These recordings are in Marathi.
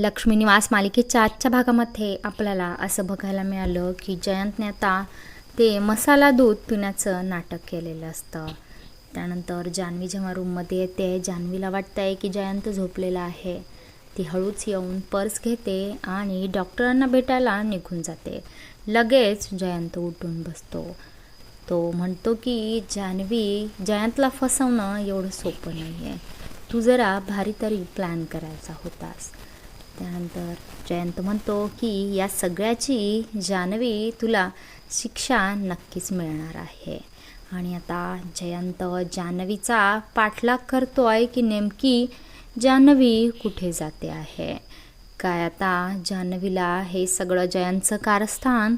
लक्ष्मी निवास मालिकेच्या आजच्या भागामध्ये आपल्याला असं बघायला मिळालं की जयंतने आता ते मसाला दूध पिण्याचं नाटक केलेलं असतं. त्यानंतर जान्हवी जेव्हा रूममध्ये येते जान्हवीला वाटतं आहे की जयंत झोपलेला आहे. ती हळूच येऊन पर्स घेते आणि डॉक्टरांना भेटायला निघून जाते. लगेच जयंत उठून बसतो. तो म्हणतो की जान्हवी जयंतला फसवणं एवढं सोपं नाही आहे तू जरा भारी तरी प्लॅन करायचा होतास. त्यानंतर जयंत म्हणतो की या सगळ्याची जान्हवी तुला शिक्षा नक्कीच मिळणार आहे. आणि आता जयंत जान्हवीचा पाठलाग करतो आहे की नेमकी जान्हवी कुठे जाते आहे? काय आता जान्हवीला हे सगळं जयंतचं कारस्थान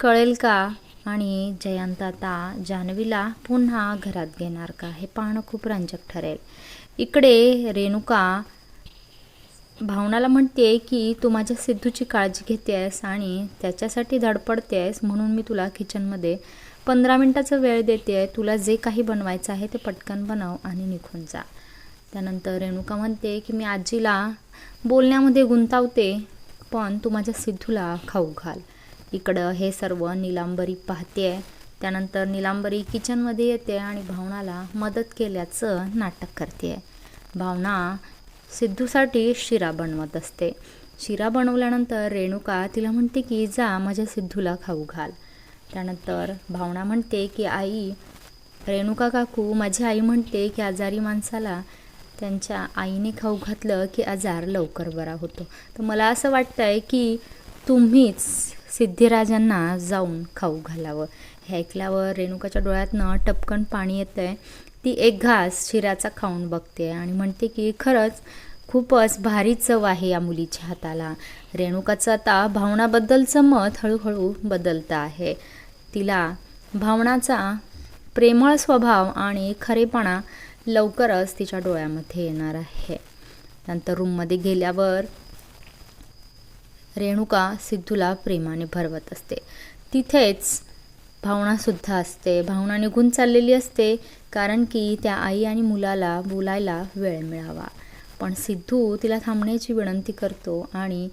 कळेल का? आणि जयंत आता जान्हवीला पुन्हा घरात घेणार का? हे पाहणं खूप रंजक ठरेल. इकडे रेणुका भावनाला म्हणते की तू माझ्या सिद्धूची काळजी घेते आहेस आणि त्याच्यासाठी धडपडते आहेस म्हणून मी तुला किचनमध्ये पंधरा मिनटाचा वेळ देते. आहे तुला जे काही बनवायचं आहे ते पटकन बनव आणि निघून जा. त्यानंतर रेणुका म्हणते की मी आजीला बोलण्यामध्ये गुंतावते पण तू माझ्या सिद्धूला खाऊ घाल. इकडं हे सर्व निलांबरी पाहते. आहे त्यानंतर निलांबरी किचनमध्ये येते आणि भावनाला मदत केल्याचं नाटक करते. आहे भावना सिद्धूसाठी शिरा बनवत असते. शिरा बनवल्यानंतर रेणुका तिला म्हणते की जा माझ्या सिद्धूला खाऊ घाल. त्यानंतर भावना म्हणते की आई रेणुका काकू माझी आई म्हणते की आजारी माणसाला त्यांच्या आईने खाऊ घातलं की आजार लवकर बरा होतो. तर मला असं वाटतं आहे की तुम्हीच सिद्धिराजांना जाऊन खाऊ घालावं. हे ऐकल्यावर रेणुकाच्या डोळ्यातनं टपकन पाणी येतं आहे ती एक घास शिऱ्याचा खाऊन बघते आणि म्हणते की खरंच खूपच भारी चव आहे या मुलीच्या हाताला. रेणुकाचं आता भावनाबद्दलचं मत हळूहळू बदलतं आहे. तिला भावनाचा प्रेमळ स्वभाव आणि खरेपणा लवकरच तिच्या डोळ्यामध्ये येणार आहे. नंतर रूममध्ये गेल्यावर रेणुका सिद्धूला प्रेमाने भरवत असते. तिथेच भावनासुद्धा असते. भावना निघून चाललेली असते कारण की त्या आई आणि मुलाला बोलायला वेळ मिळावा. पण सिद्धू तिला थांबण्याची विनंती करतो आणि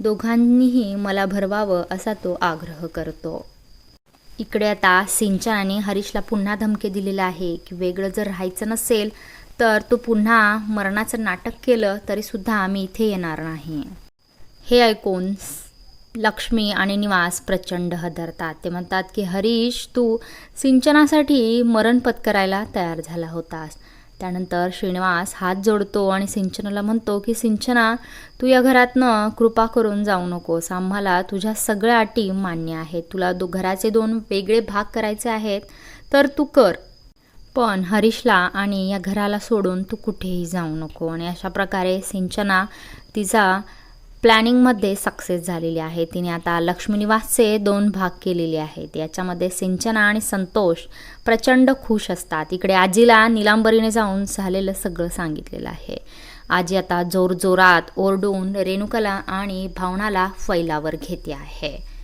दोघांनीही मला भरवावं असा तो आग्रह करतो. इकडे आता सिंचनाने हरीशला पुन्हा धमकी दिलेला आहे की वेगळं जर राहायचं नसेल तर तो पुन्हा मरणाचं नाटक केलं तरीसुद्धा आम्ही इथे येणार नाही. हे ऐकून लक्ष्मी आणि निवास प्रचंड हदरतात. ते म्हणतात की हरीश तू सिंचनासाठी मरण पत्करायला तयार झाला होतास. त्यानंतर श्रीनिवास हात जोडतो आणि सिंचनाला म्हणतो की सिंचना तू या घरातनं कृपा करून जाऊ नकोस. आम्हाला तुझ्या सगळ्या अटी मान्य आहेत. तुला दो घराचे दोन वेगळे भाग करायचे आहेत तर तू कर. पण हरीशला आणि या घराला सोडून तू कुठेही जाऊ नको. आणि अशा प्रकारे सिंचना तिचा प्लॅनिंगमध्ये सक्सेस झालेली आहे. तिने आता लक्ष्मीनिवासचे दोन भाग केलेले आहेत. याच्यामध्ये सिंचना आणि संतोष प्रचंड खुश असतात. इकडे आजीला निलांबरीने जाऊन झालेलं सगळं सांगितलेलं आहे. आजी आता जोरजोरात ओरडून रेणुकाला आणि भावनाला फैलावर घेते आहे.